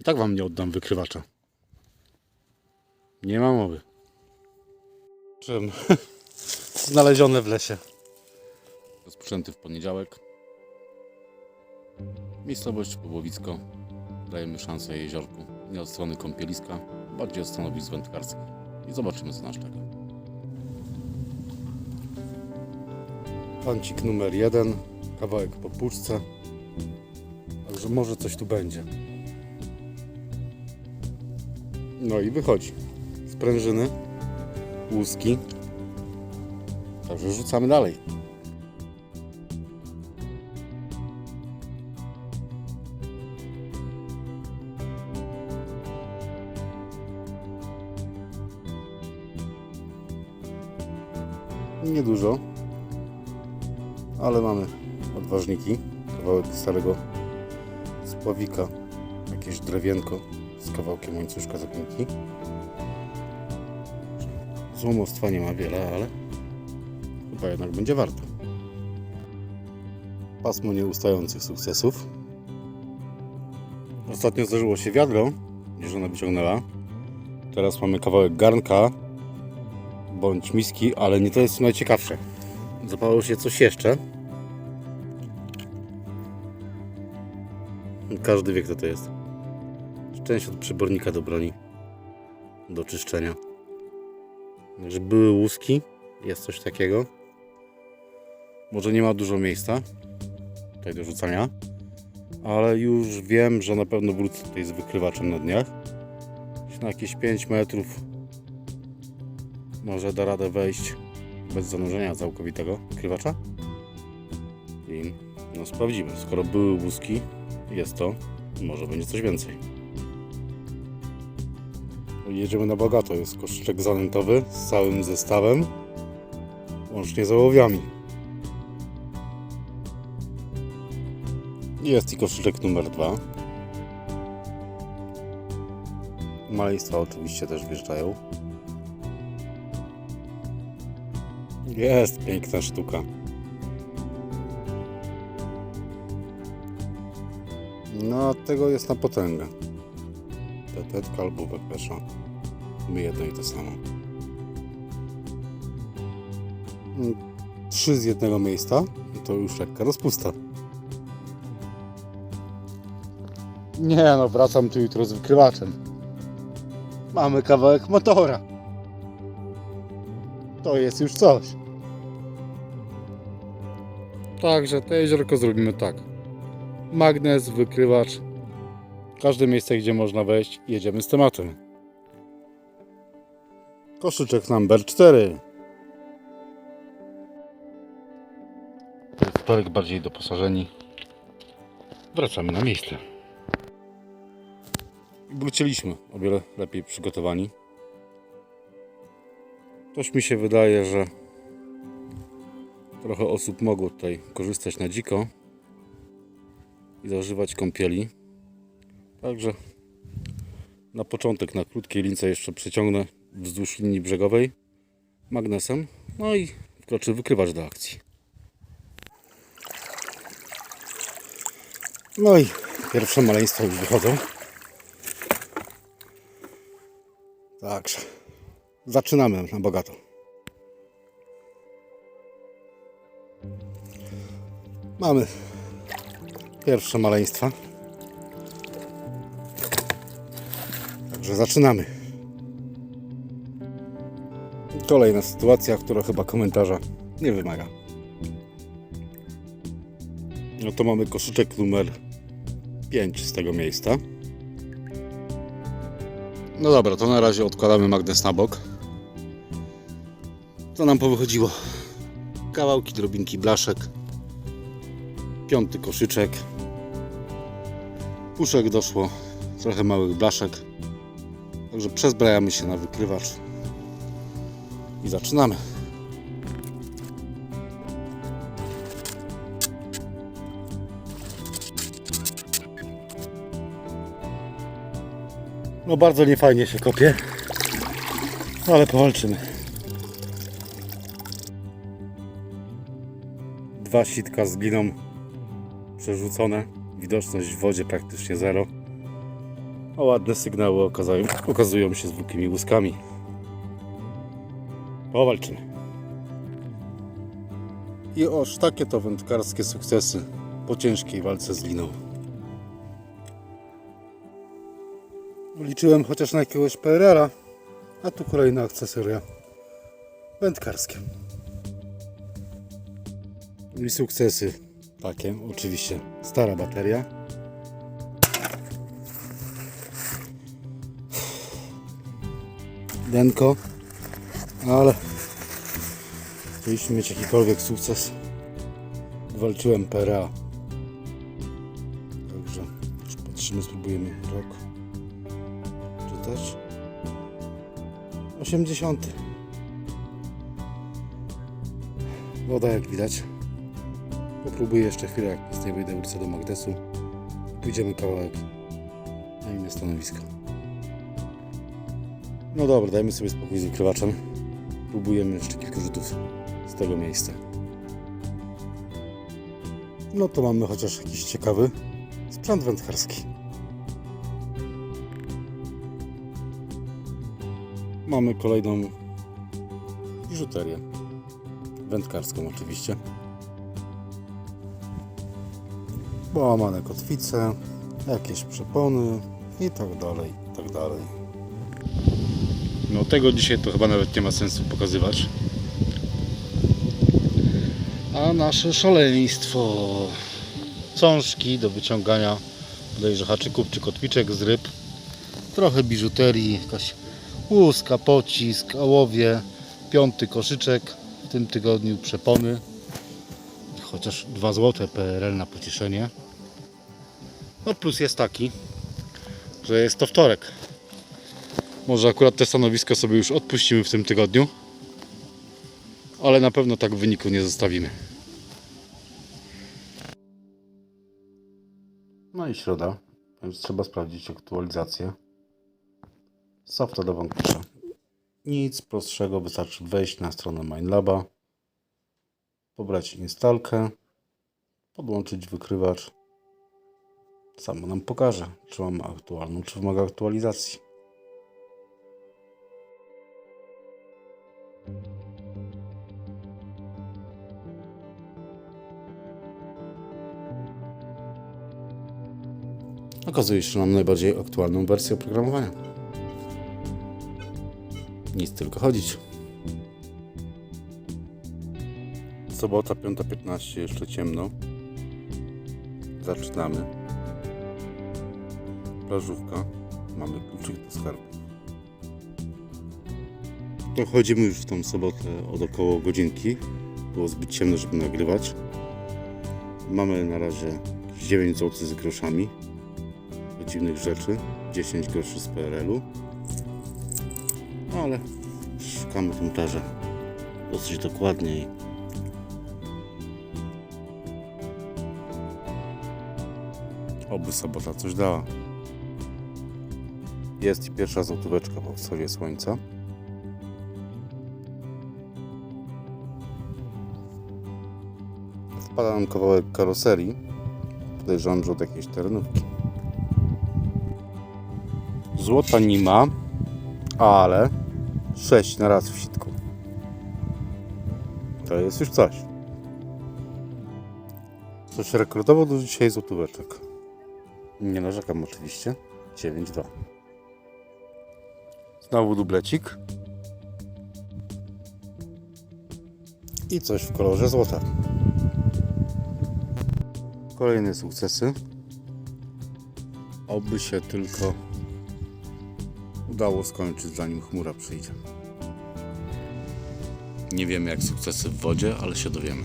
I tak wam nie oddam wykrywacza. Nie ma mowy. Czym? Znalezione w lesie. Rozpoczęty w poniedziałek. Miejscowość Połowicko. Dajemy szansę jeziorku. Nie od strony kąpieliska, bardziej od stanowisk wędkarskich. I zobaczymy co nas czeka. Pancik numer jeden. Kawałek po puszce. Także może coś tu będzie. No i wychodzi. Sprężyny, łuski. Także rzucamy dalej. Niedużo, ale mamy odważniki. Kawałek starego spławika, jakieś drewienko z kawałkiem łańcuszka zapinki. Złomostwa nie ma wiele, ale chyba jednak będzie warto. Pasmo nieustających sukcesów. Ostatnio zdarzyło się wiadro, gdzie żona wyciągnęła. Teraz mamy kawałek garnka bądź miski, ale nie to jest najciekawsze. Zapało się coś jeszcze. Każdy wie kto to jest. Część od przybornika do broni. Do czyszczenia. Także były łuski. Jest coś takiego. Może nie ma dużo miejsca tutaj do rzucania. Ale już wiem, że na pewno wrócę tutaj z wykrywaczem na dniach. Na jakieś 5 metrów może da radę wejść bez zanurzenia całkowitego wykrywacza. I no sprawdzimy. Skoro były łuski, jest to, może będzie coś więcej. Jedziemy na bogato. Jest koszyczek zanętowy z całym zestawem, łącznie z ołowiami. Jest i koszyczek numer dwa. Maleństwa oczywiście też wjeżdżają. Jest piękna sztuka. No, tego jest na potęgę. Tetetka albo wepesza. My jedno i to samo. Mm, Trzy z jednego miejsca i to już lekka rozpusta. Nie no, wracam tu jutro z wykrywaczem. Mamy kawałek motora. To jest już coś. Także to jeziorko zrobimy tak. Magnes, wykrywacz. Każde miejsce, gdzie można wejść, jedziemy z tematem. Koszyczek number 4. Wtorek bardziej doposażeni. Wracamy na miejsce. Wróciliśmy o wiele lepiej przygotowani. Coś mi się wydaje, że trochę osób mogło tutaj korzystać na dziko i zażywać kąpieli. Także na początek na krótkiej lince jeszcze przeciągnę wzdłuż linii brzegowej magnesem. No i wkroczy wykrywacz do akcji. No i pierwsze maleństwa już wychodzą. Także zaczynamy na bogato. Mamy pierwsze maleństwa. Także zaczynamy. Kolejna sytuacja, która chyba komentarza nie wymaga. No to mamy koszyczek numer 5 z tego miejsca. No dobra, to na razie odkładamy magnes na bok. Co nam powychodziło? Kawałki, drobinki blaszek. Piąty koszyczek. Puszek doszło. Trochę małych blaszek. Także przezbrajamy się na wykrywacz. I zaczynamy. No bardzo niefajnie się kopie. Ale powalczymy. Dwa sitka z gliną przerzucone. Widoczność w wodzie praktycznie zero. A ładne sygnały okazują, okazują się zwykłymi łuskami. Powalczymy. I oż takie to wędkarskie sukcesy po ciężkiej walce z liną. Liczyłem chociaż na jakiegoś PRL-a, a tu kolejne akcesoria wędkarskie. I sukcesy takie, oczywiście stara bateria. Denko, ale jeśli mieć jakikolwiek sukces, walczyłem PRA. Także patrzymy, spróbujemy rok czytać. 80. Woda jak widać. Popróbuję jeszcze chwilę, jak nic nie wyjdę, wrócę do Magdesu. Pójdziemy kawałek na inne stanowisko. No dobra, dajmy sobie spokój z wykrywaczem. Próbujemy jeszcze kilka rzutów z tego miejsca. No to mamy chociaż jakiś ciekawy sprzęt wędkarski. Mamy kolejną biżuterię. Wędkarską oczywiście. Połamane kotwice, jakieś przepony i tak dalej, i tak dalej. No tego dzisiaj to chyba nawet nie ma sensu pokazywać. A nasze szaleństwo. Cążki do wyciągania bodajże haczyków czy kotwiczek z ryb. Trochę biżuterii, jakaś łuska, pocisk, ołowie, piąty koszyczek. W tym tygodniu przepony. Chociaż 2 złote PRL na pocieszenie. No plus jest taki, że jest to wtorek. Może akurat te stanowisko sobie już odpuścimy w tym tygodniu. Ale na pewno tak w wyniku nie zostawimy. No i środa, więc trzeba sprawdzić aktualizację. Softa do. Nic prostszego, wystarczy wejść na stronę MindLaba, pobrać instalkę, podłączyć wykrywacz. Samo nam pokaże, czy mamy aktualną, czy wymaga aktualizacji. Okazuje się, że mam najbardziej aktualną wersję oprogramowania. Nic tylko chodzić. Sobota 5.15, jeszcze ciemno. Zaczynamy. Plażówka. Mamy kluczyk do skarbu. To chodzimy już w tą sobotę od około godzinki. Było zbyt ciemno, żeby nagrywać. Mamy na razie 9 zł z groszami. Dziwnych rzeczy. 10 groszy z PRL-u. No ale szukamy plażę dosyć dokładniej. Oby sobota coś dała. Jest i pierwsza złotóweczka po wschodzie słońca. Wpada nam kawałek karoserii. Podejrzewam, że od jakiejś terenówki. Złota nie ma, ale 6 na raz w sitku. To jest już coś. Coś rekrutował do dzisiaj złotóweczek. Nie narzekam oczywiście. 9-2. Znowu dublecik. I coś w kolorze złota. Kolejne sukcesy. Oby się tylko udało skończyć zanim chmura przyjdzie. Nie wiemy jak sukcesy w wodzie, ale się dowiemy.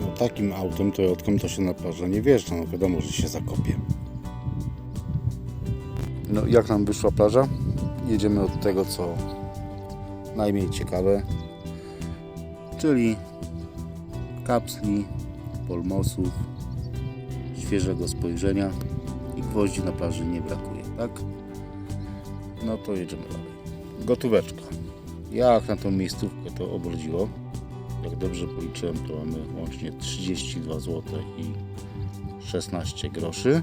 No takim autem Toyotką to się na plażę nie wjeżdża, no wiadomo, że się zakopie. No jak nam wyszła plaża? Jedziemy od tego co najmniej ciekawe, czyli kapsli, polmosów, świeżego spojrzenia i gwoździ na plaży nie brakuje, tak? No to jedziemy dalej. Gotóweczka. Jak na tą miejscówkę to obrodziło? Jak dobrze policzyłem, to mamy łącznie 32 zł i 16 groszy.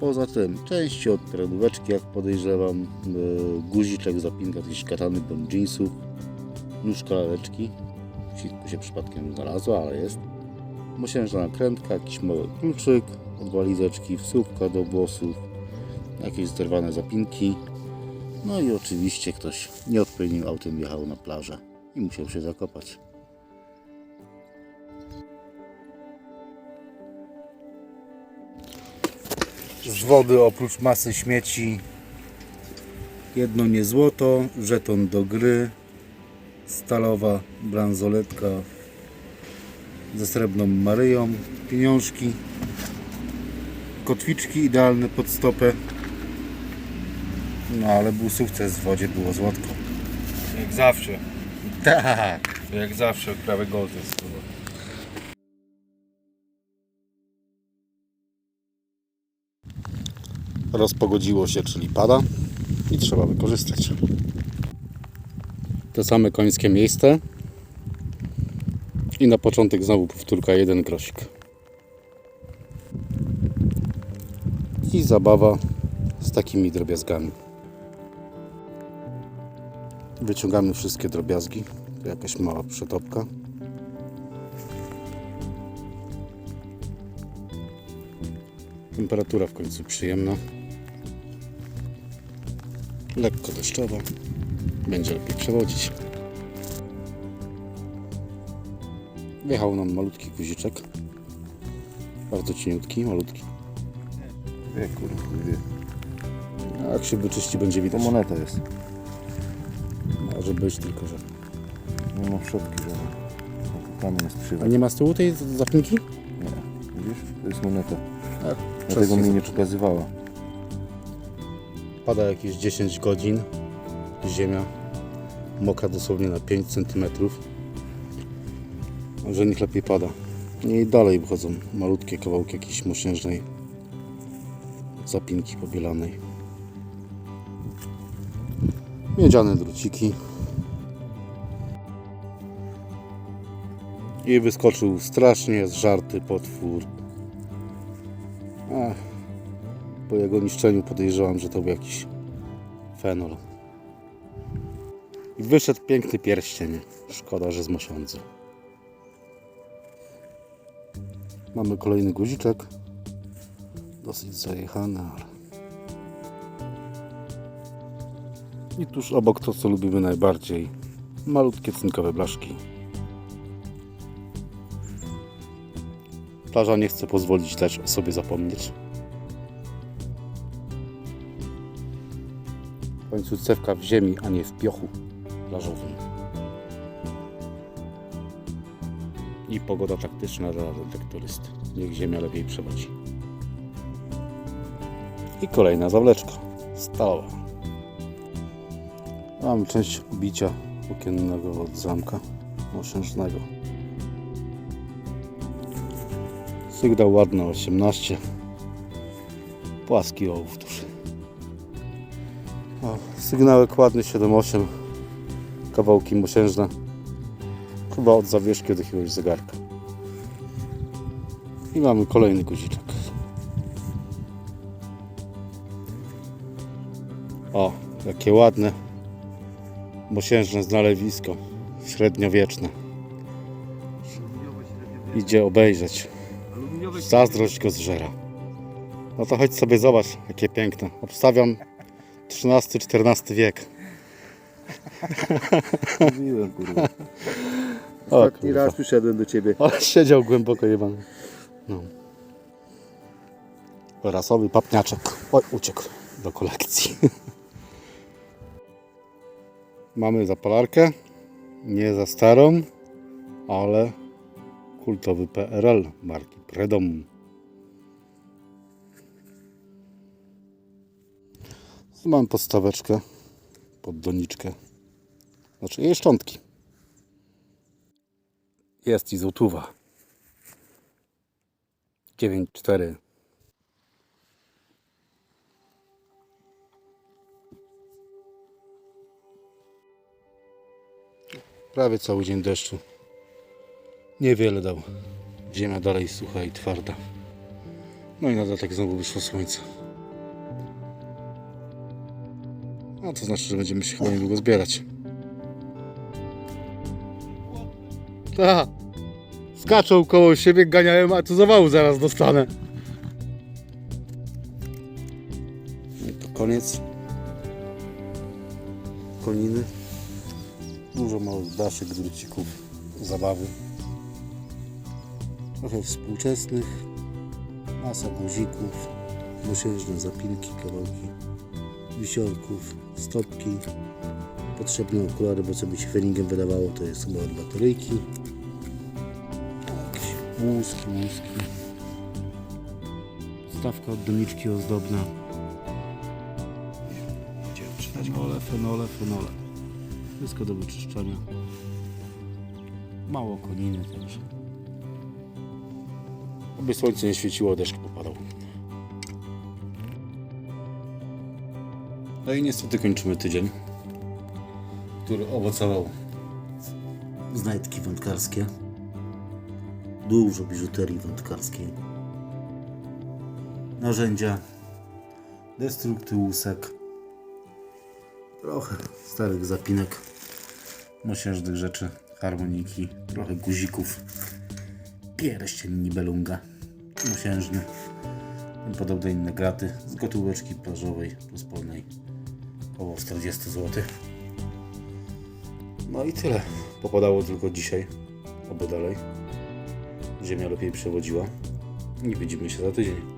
Poza tym części od kradóweczki, jak podejrzewam, yy, guziczek, zapinka, jakiś katany do jeansów, nóżka laleczki. W sitku się przypadkiem znalazła, ale jest. Mosiężna nakrętka, jakiś mały kluczyk od walizeczki, wsówka do włosów, jakieś zerwane zapinki. No i oczywiście ktoś nieodpowiednim autem jechał na plażę i musiał się zakopać. Z wody oprócz masy śmieci jedno nie złoto, żeton do gry, stalowa bransoletka ze srebrną Maryją, pieniążki, kotwiczki idealne pod stopę. No ale był sukces w wodzie, było złotko. Jak zawsze. Tak. Jak zawsze jest kurwa. Rozpogodziło się, czyli pada i trzeba wykorzystać. Te same końskie miejsce i na początek znowu powtórka jeden grosik. I zabawa z takimi drobiazgami. Wyciągamy wszystkie drobiazgi. Jakaś mała przetopka. Temperatura w końcu przyjemna. Lekko deszczowa. Będzie lepiej przewodzić. Wjechał nam malutki guziczek. Bardzo cieniutki, malutki. Wie kurwa, wie. A jak się wyczyści będzie To widać. moneta jest. Może być tylko, że... Nie ma wszotki żadnej. No to jest A nie ma z tyłu tej zapinki? Nie. Widzisz? To jest moneta. Tak. Dlatego mi nie pokazywała. Pada jakieś 10 godzin. Ziemia mokra dosłownie na 5 cm. Że niech lepiej pada. I dalej wychodzą malutkie kawałki jakiejś mosiężnej zapinki pobielanej. Miedziane druciki. I wyskoczył strasznie zżarty potwór. Ach, po jego niszczeniu podejrzewam, że to był jakiś fenol. Wyszedł piękny pierścień. Szkoda, że z mosiądzy. Mamy kolejny guziczek. Dosyć zajechany, ale... I tuż obok to, co lubimy najbardziej. Malutkie cynkowe blaszki. Plaża nie chce pozwolić dać o sobie zapomnieć. Końcu cewka w ziemi, a nie w piochu plażowym. I pogoda taktyczna dla detektorysty. Niech ziemia lepiej przewodzi. I kolejna zawleczka. Stalowa. Mamy część bicia okiennego od zamka osiężnego. Sygnał ładny 18. Płaski ołów duży. Sygnałek ładny 7-8. Kawałki mosiężne. Chyba od zawieszki od jakiegoś zegarka. I mamy kolejny guziczek. O, jakie ładne mosiężne znalewisko. Średniowieczne. Idzie obejrzeć. Zazdrość go zżera. No to chodź sobie zobacz, jakie piękne. Obstawiam XIII-XIV wiek. Mówiłem kurwa. O, Ostatni kurwa. raz przyszedłem do ciebie. Ale siedział głęboko jebany. No. Rasowy papniaczek. Oj, uciekł do kolekcji. Mamy zapalarkę. Nie za starą, ale kultowy PRL marki Predom. Mam podstaweczkę pod doniczkę. Znaczy jej szczątki. Jest i złotówa. 9,4. Prawie cały dzień deszczu. Niewiele dał. Ziemia dalej sucha i twarda. No i na dodatek znowu wyszło słońce. A to znaczy, że będziemy się chyba niedługo zbierać. Ta! Skaczą koło siebie, ganiałem, a tu zawału zaraz dostanę. No i to koniec. Koniny. Dużo małych daszek, drucików, zabawy. Trochę współczesnych. Masa guzików, mosiężne zapinki, kawałki wisiorków, stopki. Potrzebne okulary, bo co mi się feningiem wydawało, to jest chyba od bateryjki. Łuski, łuski. Stawka od doniczki ozdobna. Czytać fenole, fenole, fenole. Wszystko do wyczyszczania. Mało koniny też. Oby słońce nie świeciło, deszcz popadał. No i niestety kończymy tydzień, który owocował znajdki wędkarskie. Dużo biżuterii wędkarskiej. Narzędzia, destrukty łusek, trochę starych zapinek, mosiężnych rzeczy, harmoniki, trochę guzików, pierścień nibelunga, mosiężny, i podobne inne graty z gotóweczki plażowej rozpolnej około 40 zł. No i tyle. Popadało tylko dzisiaj, oby dalej. Ziemia lepiej przewodziła i widzimy się za tydzień.